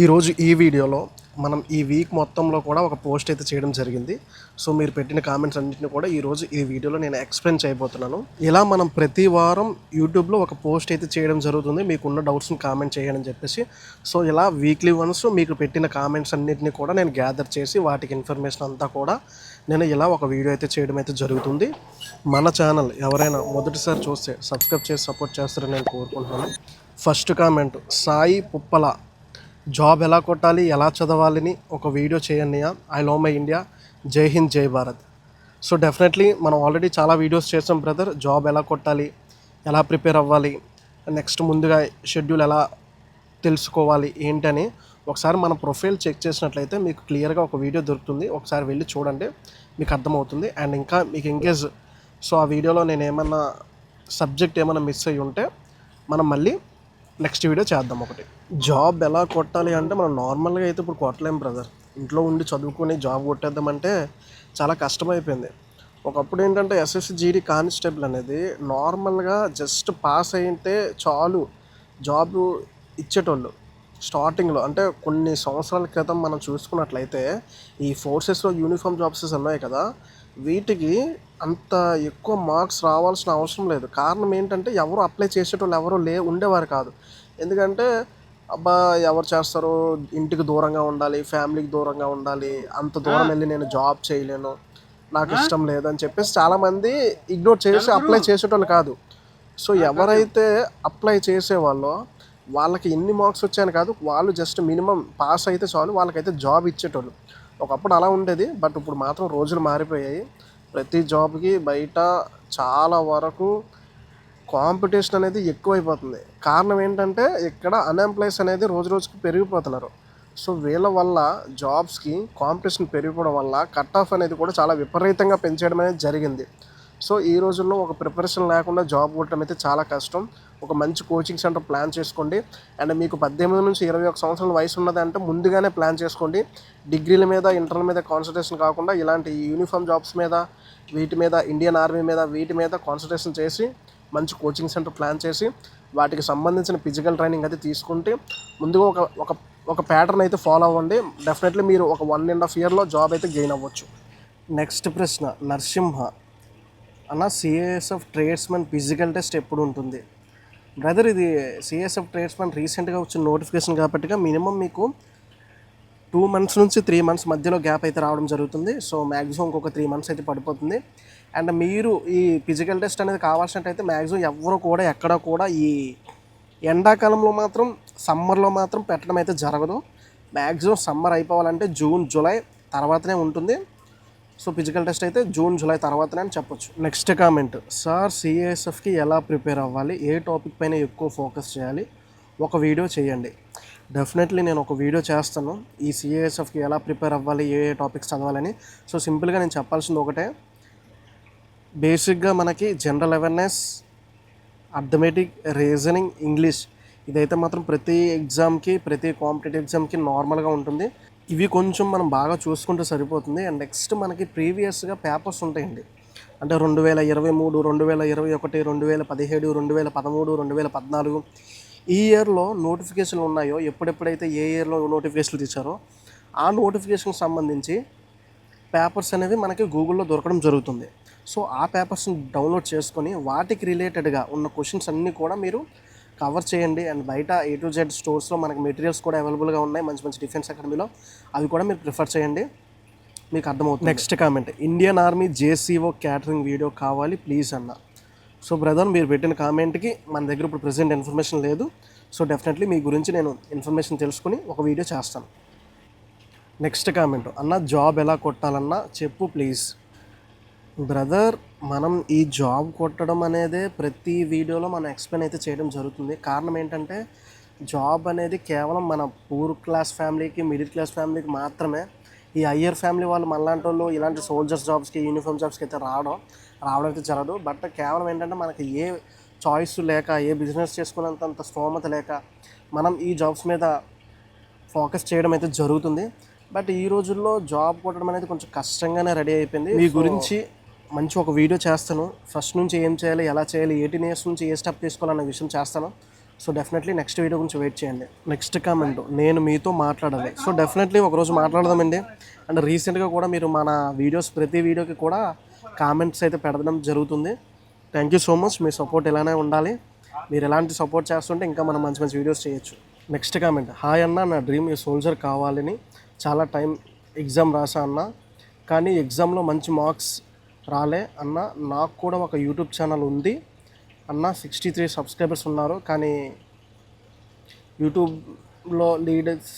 ఈరోజు ఈ వీడియోలో మనం ఈ వీక్ మొత్తంలో కూడా ఒక పోస్ట్ అయితే చేయడం జరిగింది. సో మీరు పెట్టిన కామెంట్స్ అన్నింటిని కూడా ఈరోజు ఈ వీడియోలో నేను ఎక్స్ప్లెయిన్ చేయబోతున్నాను. ఇలా మనం ప్రతి వారం యూట్యూబ్లో ఒక పోస్ట్ అయితే చేయడం జరుగుతుంది. మీకున్న డౌట్స్ని కామెంట్ చేయండి అని చెప్పేసి. సో ఇలా వీక్లీ వన్స్ మీకు పెట్టిన కామెంట్స్ అన్నింటినీ కూడా నేను గ్యాదర్ చేసి వాటికి ఇన్ఫర్మేషన్ అంతా కూడా నేను ఇలా ఒక వీడియో అయితే చేయడం అయితే జరుగుతుంది. మన ఛానల్ ఎవరైనా మొదటిసారి చూస్తే సబ్స్క్రైబ్ చేసి సపోర్ట్ చేస్తారని నేను కోరుకుంటున్నాను. First comment Sai Puppala job ఎలా కొట్టాలి ఎలా చదవాలని ఒక వీడియో చేయండి ఐ లవ్ మై ఇండియా. జై హింద్ జై భారత్. సో డెఫినెట్లీ మనం ఆల్రెడీ చాలా వీడియోస్ చేసాం బ్రదర్. జాబ్ ఎలా కొట్టాలి ఎలా ప్రిపేర్ అవ్వాలి నెక్స్ట్ ముందుగా షెడ్యూల్ ఎలా తెలుసుకోవాలి ఏంటని ఒకసారి మన ప్రొఫైల్ చెక్ చేసినట్లయితే మీకు క్లియర్గా ఒక వీడియో దొరుకుతుంది. ఒకసారి వెళ్ళి చూడండి మీకు అర్థమవుతుంది. అండ్ ఇంకా మీకు ఎంగేజ్ సో ఆ వీడియోలో నేను ఏమన్నా సబ్జెక్ట్ ఏమైనా మిస్ అయ్యి ఉంటే మనం మళ్ళీ నెక్స్ట్ వీడియో చేద్దాం ఒకటి. జాబ్ ఎలా కొట్టాలి అంటే మనం నార్మల్గా అయితే ఇప్పుడు కొట్టలేం బ్రదర్. ఇంట్లో ఉండి చదువుకొని జాబ్ కొట్టేద్దామంటే చాలా కష్టమైపోయింది. ఒకప్పుడు ఏంటంటే ఎస్ఎస్సి జీడీ కానిస్టేబుల్ అనేది నార్మల్గా జస్ట్ పాస్ అయితే చాలు జాబ్ ఇచ్చేటోళ్ళు. స్టార్టింగ్లో అంటే కొన్ని సంవత్సరాల క్రితం మనం చూసుకున్నట్లయితే ఈ ఫోర్సెస్లో యూనిఫామ్ జాబ్స్ ఉన్నాయి కదా వీటికి అంత ఎక్కువ మార్క్స్ రావాల్సిన అవసరం లేదు. కారణం ఏంటంటే ఎవరు అప్లై చేసేటోళ్ళు ఎవరు లే ఉండేవారు కాదు. ఎందుకంటే అబ్బా ఎవరు చేస్తారు ఇంటికి దూరంగా ఉండాలి ఫ్యామిలీకి దూరంగా ఉండాలి అంత దూరం వెళ్ళి నేను జాబ్ చేయలేను నాకు ఇష్టం లేదని చెప్పేసి చాలామంది ఇగ్నోర్ చేసి అప్లై చేసేటోళ్ళు కాదు. సో ఎవరైతే అప్లై చేసేవాళ్ళో వాళ్ళకి ఎన్ని మార్క్స్ వచ్చాయని కాదు వాళ్ళు జస్ట్ మినిమం పాస్ అయితే చాలు వాళ్ళకైతే జాబ్ ఇచ్చేటోళ్ళు. ఒకప్పుడు అలా ఉండేది బట్ ఇప్పుడు మాత్రం రోజులు మారిపోయాయి. ప్రతి జాబ్కి బయట చాలా వరకు కాంపిటీషన్ అనేది ఎక్కువైపోతుంది. కారణం ఏంటంటే ఇక్కడ అన్ఎంప్లాయ్స్ అనేది రోజు రోజుకి పెరిగిపోతున్నారు. సో వీళ్ళ వల్ల జాబ్స్కి కాంపిటీషన్ పెరిగిపోవడం వల్ల కట్ ఆఫ్ అనేది కూడా చాలా విపరీతంగా పెంచేయడం అనేది జరిగింది. సో ఈ రోజుల్లో ఒక ప్రిపరేషన్ లేకుండా జాబ్ కొట్టడం అయితే చాలా కష్టం. ఒక మంచి కోచింగ్ సెంటర్ ప్లాన్ చేసుకోండి. అండ్ మీకు పద్దెనిమిది నుంచి ఇరవై ఒక సంవత్సరాల వయసు ఉన్నదంటే ముందుగానే ప్లాన్ చేసుకోండి. డిగ్రీల మీద ఇంటర్ల మీద కాన్సన్ట్రేషన్ కాకుండా ఇలాంటి యూనిఫామ్ జాబ్స్ మీద వీటి మీద ఇండియన్ ఆర్మీ మీద వీటి మీద కాన్సన్ట్రేషన్ చేసి మంచి కోచింగ్ సెంటర్ ప్లాన్ చేసి వాటికి సంబంధించిన ఫిజికల్ ట్రైనింగ్ అయితే తీసుకుంటే ముందుగా ఒక ఒక ఒక ప్యాటర్న్ అయితే ఫాలో అవ్వండి. డెఫినెట్లీ మీరు ఒక వన్ అండ్ హాఫ్ ఇయర్లో జాబ్ అయితే గెయిన్ అవ్వచ్చు. నెక్స్ట్ ప్రశ్న నరసింహ అన్న సిఎస్ఎఫ్ ట్రేడ్స్మెన్ ఫిజికల్ టెస్ట్ ఎప్పుడు ఉంటుంది? బ్రదర్ ఇది సిఎస్ఎఫ్ ట్రేడ్స్మెన్ రీసెంట్గా వచ్చిన నోటిఫికేషన్ కాబట్టి మినిమం మీకు టూ మంత్స్ నుంచి త్రీ మంత్స్ మధ్యలో గ్యాప్ అయితే రావడం జరుగుతుంది. సో మ్యాక్సిమం ఇంకొక త్రీ మంత్స్ అయితే పడిపోతుంది. అండ్ మీరు ఈ ఫిజికల్ టెస్ట్ అనేది కావాల్సినట్టయితే మ్యాక్సిమం ఎవరు కూడా ఎక్కడ కూడా ఈ ఎండాకాలంలో మాత్రం సమ్మర్లో మాత్రం పెట్టడం అయితే జరగదు. మ్యాక్సిమం సమ్మర్ అయిపోవాలంటే జూన్ జూలై తర్వాతనే ఉంటుంది. సో ఫిజికల్ టెస్ట్ అయితే జూన్ జూలై తర్వాతనే అని చెప్పొచ్చు. Next comment. సార్ సిఏఎస్ఎఫ్కి ఎలా ప్రిపేర్ అవ్వాలి? ఏ టాపిక్ పైన ఎక్కువ ఫోకస్ చేయాలి? ఒక వీడియో చేయండి. డెఫినెట్లీ నేను ఒక వీడియో చేస్తాను. ఈ సిఏఎస్ఎఫ్కి ఎలా ప్రిపేర్ అవ్వాలి? ఏ ఏ టాపిక్స్ చదవాలని. సో సింపుల్గా నేను చెప్పాల్సింది ఒకటే. బేసిక్గా మనకి general awareness arithmetic reasoning English ఇదైతే మాత్రం ప్రతి ఎగ్జామ్కి ప్రతి కాంపిటేటివ్ ఎగ్జామ్కి నార్మల్గా ఉంటుంది. ఇవి కొంచెం మనం బాగా చూసుకుంటే సరిపోతుంది. అండ్ నెక్స్ట్ మనకి ప్రీవియస్గా పేపర్స్ ఉంటాయండి. అంటే రెండు వేల ఇరవై మూడు రెండు వేల ఇరవై ఒకటి రెండు వేల పదిహేడు రెండు వేల పదమూడు రెండు వేల పద్నాలుగు ఈ ఇయర్లో నోటిఫికేషన్లు ఉన్నాయో ఎప్పుడెప్పుడైతే ఏ ఇయర్లో నోటిఫికేషన్లు తీశారో ఆ నోటిఫికేషన్కి సంబంధించి పేపర్స్ అనేవి మనకి గూగుల్లో దొరకడం జరుగుతుంది. సో ఆ పేపర్స్ని డౌన్లోడ్ చేసుకొని వాటికి రిలేటెడ్గా ఉన్న క్వశ్చన్స్ అన్నీ కూడా మీరు కవర్ చేయండి. అండ్ బయట ఏ టు జెడ్ స్టోర్స్లో మనకి మెటీరియల్స్ కూడా అవైలబుల్గా ఉన్నాయి. మంచి మంచి డిఫెన్స్ అకాడమీలో అవి కూడా మీరు ప్రిఫర్ చేయండి. మీకు అర్థమవుతుంది. Next comment Indian army JCO catering video కావాలి ప్లీజ్ అన్న. సో బ్రదర్ మీరు పెట్టిన కామెంట్కి మన దగ్గర ఇప్పుడు ప్రజెంట్ ఇన్ఫర్మేషన్ లేదు. సో డెఫినెట్లీ మీ గురించి నేను ఇన్ఫర్మేషన్ తెలుసుకుని ఒక వీడియో చేస్తాను. నెక్స్ట్ కామెంట్ అన్న జాబ్ ఎలా కొట్టాలన్నా చెప్పు ప్లీజ్ బ్రదర్ మనం ఈ జాబ్ కొట్టడం అనేదే ప్రతి వీడియోలో మనం ఎక్స్ప్లెయిన్ అయితే చేయడం జరుగుతుంది. కారణం ఏంటంటే జాబ్ అనేది కేవలం మన పూర్ క్లాస్ ఫ్యామిలీకి మిడిల్ క్లాస్ ఫ్యామిలీకి మాత్రమే. ఈ హయ్యర్ ఫ్యామిలీ వాళ్ళు మనలాంటి వాళ్ళు ఇలాంటి సోల్జర్స్ జాబ్స్కి యూనిఫామ్ జాబ్స్కి అయితే రావడం రావడం అయితే జరగదు. బట్ కేవలం ఏంటంటే మనకి ఏ చాయిస్ లేక ఏ బిజినెస్ చేసుకున్నంత అంత స్తోమత లేక మనం ఈ జాబ్స్ మీద ఫోకస్ చేయడం అయితే జరుగుతుంది. బట్ ఈ రోజుల్లో జాబ్ కొట్టడం అనేది కొంచెం కష్టంగానే రెడీ అయిపోయింది. మీ గురించి మంచి ఒక వీడియో చేస్తాను. ఫస్ట్ నుంచి ఏం చేయాలి ఎలా చేయాలి ఎయిటీన్ ఇయర్స్ నుంచి ఏ స్టెప్ తీసుకోవాలన్న విషయం చేస్తాను. సో డెఫినెట్లీ నెక్స్ట్ వీడియో గురించి వెయిట్ చేయండి. నెక్స్ట్ కామెంట్ నేను మీతో మాట్లాడాలి. సో డెఫినెట్లీ ఒకరోజు మాట్లాడదామండి. అండ్ రీసెంట్గా కూడా మీరు మన వీడియోస్ ప్రతి వీడియోకి కూడా కామెంట్స్ అయితే పెడడం జరుగుతుంది. థ్యాంక్ యూ సో మచ్ మీ సపోర్ట్ ఇలానే ఉండాలి. మీరు ఎలాంటి సపోర్ట్ చేస్తుంటే ఇంకా మనం మంచి మంచి వీడియోస్ చేయొచ్చు. నెక్స్ట్ కామెంట్ హాయ్ అన్న నా డ్రీమ్ ఈ సోల్జర్ కావాలని. చాలా టైం ఎగ్జామ్ రాసా అన్న. కానీ ఎగ్జామ్లో మంచి మార్క్స్ రాలే. అన్న నాకు కూడా ఒక యూట్యూబ్ ఛానల్ ఉంది. అన్న సిక్స్టీ త్రీ సబ్స్క్రైబర్స్ ఉన్నారు. కానీ యూట్యూబ్లో లీడర్స్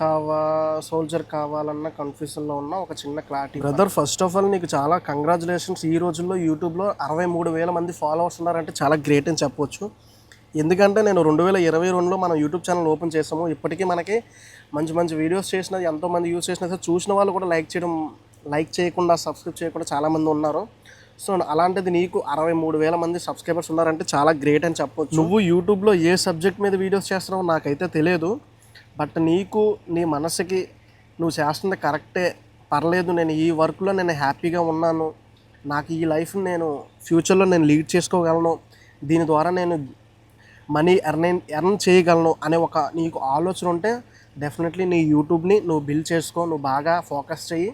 కావా సోల్జర్ కావాలన్న కన్ఫ్యూజన్లో ఉన్న ఒక చిన్న clarity brother first of all నీకు చాలా కంగ్రాచులేషన్స్ ఈ రోజుల్లో యూట్యూబ్లో అరవై మూడు వేల మంది ఫాలోవర్స్ ఉన్నారంటే చాలా గ్రేట్ అని చెప్పొచ్చు. ఎందుకంటే నేను రెండు వేల ఇరవై రెండులో మనం యూట్యూబ్ ఛానల్ ఓపెన్ చేసాము ఇప్పటికీ మనకి మంచి మంచి వీడియోస్ చేసినది ఎంతోమంది యూస్ చేసిన సరే చూసిన వాళ్ళు కూడా లైక్ చేయడం లైక్ చేయకుండా సబ్స్క్రైబ్ చేయకుండా చాలామంది ఉన్నారు. సో అలాంటిది నీకు అరవై మూడు వేల మంది సబ్స్క్రైబర్స్ ఉన్నారంటే చాలా గ్రేట్ అని చెప్పొచ్చు. నువ్వు యూట్యూబ్లో ఏ సబ్జెక్ట్ మీద వీడియోస్ చేస్తున్నావు నాకైతే తెలియదు. బట్ నీకు నీ మనసుకి నువ్వు చేస్తుంది కరెక్టే. పర్లేదు నేను ఈ వర్క్లో నేను హ్యాపీగా ఉన్నాను. నాకు ఈ లైఫ్ నేను ఫ్యూచర్లో నేను లీడ్ చేసుకోగలను. దీని ద్వారా నేను మనీ ఎర్న్ ఎర్న్ చేయగలను అనే ఒక నీకు ఆలోచన ఉంటే డెఫినెట్లీ నీ యూట్యూబ్ని నువ్వు బిల్డ్ చేసుకో. నువ్వు బాగా ఫోకస్ చెయ్యి.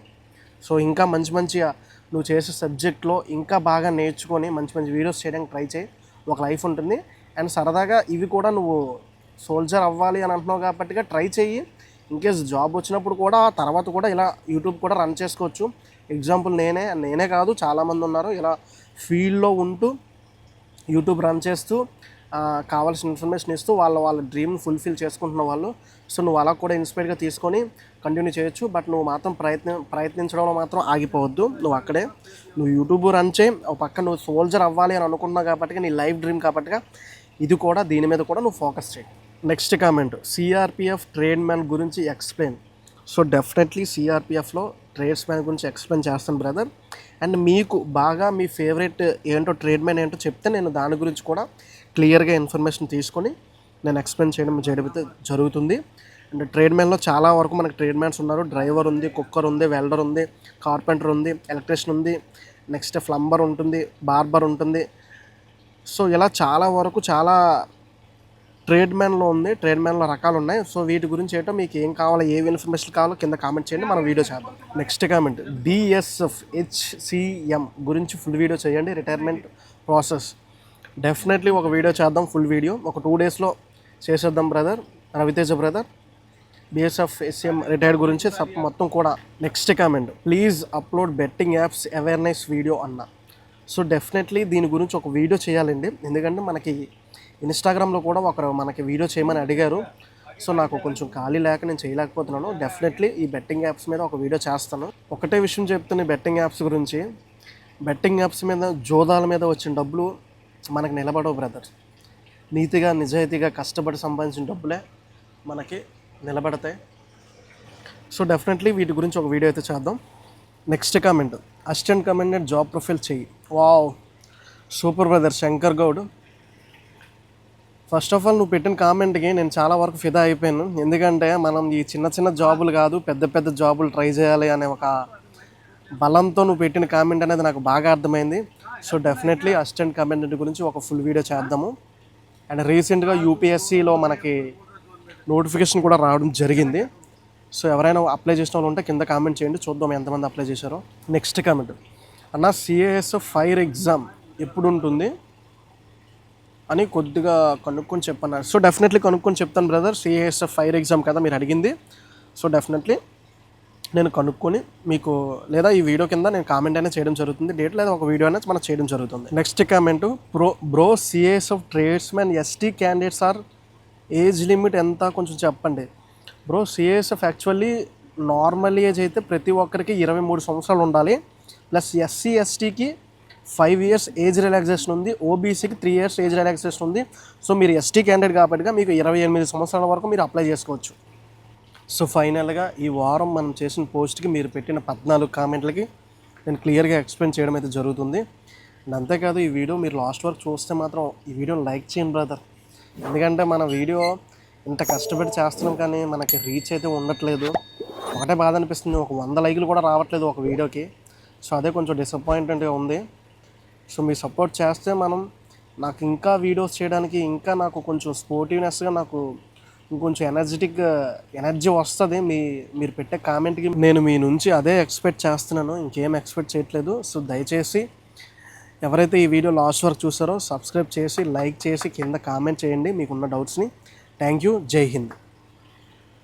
సో ఇంకా మంచి మంచిగా నువ్వు చేసే సబ్జెక్ట్లో ఇంకా బాగా నేర్చుకొని మంచి మంచి వీడియోస్ చేయడానికి ట్రై చేయి. ఒక లైఫ్ ఉంటుంది. అండ్ సరదాగా ఇవి కూడా నువ్వు సోల్జర్ అవ్వాలి అని అంటున్నావు కాబట్టిగా ట్రై చెయ్యి. ఇన్కేస్ జాబ్ వచ్చినప్పుడు కూడా ఆ తర్వాత కూడా ఇలా యూట్యూబ్ కూడా రన్ చేసుకోవచ్చు. ఎగ్జాంపుల్ నేనే నేనే కాదు చాలామంది ఉన్నారు. ఇలా ఫీల్డ్లో ఉంటూ యూట్యూబ్ రన్ చేస్తూ కావాల్సిన ఇన్ఫర్మేషన్ ఇస్తూ వాళ్ళ వాళ్ళ డ్రీమ్ని ఫుల్ఫిల్ చేసుకుంటున్న వాళ్ళు. సో నువ్వు అలా కూడా ఇన్స్పైర్గా తీసుకొని కంటిన్యూ చేయొచ్చు. బట్ నువ్వు మాత్రం ప్రయత్నం ప్రయత్నించడంలో మాత్రం ఆగిపోవద్దు. నువ్వు అక్కడే నువ్వు యూట్యూబ్ రన్ చేయి. ఒక పక్క నువ్వు సోల్జర్ అవ్వాలి అని అనుకున్నావు కాబట్టి నీ లైఫ్ డ్రీమ్ కాబట్టి ఇది కూడా దీని మీద కూడా నువ్వు ఫోకస్ చేయి. Next comment CRPF trade man గురించి ఎక్స్ప్లెయిన్ సో డెఫినెట్లీ సిఆర్పిఎఫ్లో ట్రేడ్స్ మ్యాన్ గురించి ఎక్స్ప్లెయిన్ చేస్తాను బ్రదర్ అండ్ మీకు బాగా మీ ఫేవరెట్ ఏంటో ట్రేడ్ మ్యాన్ ఏంటో చెప్తే నేను దాని గురించి కూడా క్లియర్గా ఇన్ఫర్మేషన్ తీసుకొని నేను ఎక్స్ప్లెయిన్ చేయడం చేయడం జరుగుతుంది. అండ్ ట్రేడ్ మ్యాన్లో చాలా వరకు మనకు ట్రేడ్ మ్యాన్స్ ఉన్నారు. డ్రైవర్ ఉంది కుక్కర్ ఉంది వెల్డర్ ఉంది కార్పెంటర్ ఉంది ఎలక్ట్రీషియన్ ఉంది నెక్స్ట్ ఫ్లంబర్ ఉంటుంది బార్బర్ ఉంటుంది. సో ఇలా చాలా వరకు చాలా ట్రేడ్ మ్యాన్లో ఉంది ట్రేడ్ మ్యాన్లో రకాలు ఉన్నాయి. సో వీటి గురించి ఏంటో మీకు ఏం కావాలో ఏ ఇన్ఫర్మేషన్ కావాలో కింద కామెంట్ చేయండి. మనం వీడియో చేద్దాం. Next comment. డిఎస్ఎఫ్ హెచ్సిఎం గురించి ఫుల్ వీడియో చేయండి. Retirement process. డెఫినెట్లీ ఒక వీడియో చేద్దాం ఫుల్ వీడియో ఒక టూ డేస్లో చేసేద్దాం brother Raviteja brother BSF SM retired గురించి సప్ మొత్తం కూడా next comment please upload betting apps awareness video అన్న. సో డెఫినెట్లీ దీని గురించి ఒక వీడియో చేయాలండి. ఎందుకంటే మనకి ఇన్స్టాగ్రామ్లో కూడా ఒకరు మనకి వీడియో చేయమని అడిగారు. సో నాకు కొంచెం ఖాళీ లేక నేను చేయలేకపోతున్నాను. డెఫినెట్లీ ఈ బెట్టింగ్ యాప్స్ మీద ఒక వీడియో చేస్తాను. ఒకటే విషయం చెప్తున్న బెట్టింగ్ యాప్స్ గురించి. బెట్టింగ్ యాప్స్ మీద జోదాల మీద వచ్చిన డబ్బులు మనకు నిలబడవు బ్రదర్. నీతిగా నిజాయితీగా కష్టపడి సంపాదించిన డబ్బులే మనకి నిలబడతాయి. సో డెఫినెట్లీ వీటి గురించి ఒక వీడియో అయితే చేద్దాం. Next comment assistant commandant job profile చెయ్యి. Wow super brother Shankar Goud. First of all నువ్వు పెట్టిన కామెంట్కి నేను చాలా వరకు ఫిదా అయిపోయాను. ఎందుకంటే మనం ఈ చిన్న చిన్న జాబులు కాదు పెద్ద పెద్ద జాబులు ట్రై చేయాలి అనే ఒక బలంతో నువ్వు పెట్టిన కామెంట్ అనేది నాకు బాగా అర్థమైంది. సో డెఫినెట్లీ అసిస్టెంట్ కమాండెంట్ గురించి ఒక ఫుల్ వీడియో చేద్దాము. అండ్ రీసెంట్గా యూపీఎస్సిలో మనకి నోటిఫికేషన్ కూడా రావడం జరిగింది. సో ఎవరైనా అప్లై చేసిన వాళ్ళు ఉంటే కింద కామెంట్ చేయండి. చూద్దాం ఎంతమంది అప్లై చేశారో. నెక్స్ట్ కామెంట్ అన్న సిఏఎస్ ఫైర్ ఎగ్జామ్ ఎప్పుడు ఉంటుంది అని కొద్దిగా కనుక్కొని చెప్పన్నారు. సో డెఫినెట్లీ కనుక్కొని చెప్తాను బ్రదర్ సిఏఎస్ ఫైర్ ఎగ్జామ్ కదా మీరు అడిగింది. సో డెఫినెట్లీ నేను కనుక్కొని మీకు లేదా ఈ వీడియో కింద నేను కామెంట్ అయినా చేయడం జరుగుతుంది. డేట్ లేదా ఒక వీడియో అనేది మనం చేయడం జరుగుతుంది. Next comment pro bro CAS of tradesmen ST candidates are age limit ఎంత కొంచెం చెప్పండి. Bro CASF actually normal age అయితే ప్రతి ఒక్కరికి ఇరవై మూడు సంవత్సరాలు ఉండాలి. ప్లస్ ఎస్సీ ఎస్టీకి ఫైవ్ ఇయర్స్ ఏజ్ రిలాక్సేషన్ ఉంది. ఓబీసీకి త్రీ ఇయర్స్ ఏజ్ రిలాక్సేషన్ ఉంది. సో మీరు ఎస్టీ క్యాండిడేట్ కాబట్టి మీకు ఇరవై ఎనిమిది సంవత్సరాల వరకు మీరు అప్లై చేసుకోవచ్చు. సో ఫైనల్గా ఈ వారం మనం చేసిన పోస్ట్కి మీరు పెట్టిన పద్నాలుగు కామెంట్లకి నేను క్లియర్గా ఎక్స్ప్లెయిన్ చేయడం అయితే జరుగుతుంది. అండ్ అంతేకాదు ఈ వీడియో మీరు లాస్ట్ వరకు చూస్తే మాత్రం ఈ వీడియోని లైక్ చేయండి బ్రదర్. ఎందుకంటే మన వీడియో ఇంత కష్టపడి చేస్తున్నాం కానీ మనకి రీచ్ అయితే ఉండట్లేదు. ఒకటే బాధ అనిపిస్తుంది ఒక వంద లైకులు కూడా రావట్లేదు ఒక వీడియోకి. సో అదే కొంచెం డిసప్పాయింట్మెంట్గా ఉంది. సో మీ సపోర్ట్ చేస్తే మనం నాకు ఇంకా వీడియోస్ చేయడానికి ఇంకా నాకు కొంచెం స్పోర్టివ్నెస్గా నాకు ఇంకొంచెం ఎనర్జెటిక్ ఎనర్జీ వస్తుంది. మీ మీరు పెట్టే కామెంట్కి నేను మీ నుంచి అదే ఎక్స్పెక్ట్ చేస్తున్నాను. ఇంకేం ఎక్స్పెక్ట్ చేయట్లేదు. సో దయచేసి ఎవరైతే ఈ వీడియో లాస్ట్ వరకు చూసారో సబ్స్క్రైబ్ చేసి లైక్ చేసి కింద కామెంట్ చేయండి. మీకున్న డౌట్స్ని థ్యాంక్ యూ జై హింద్.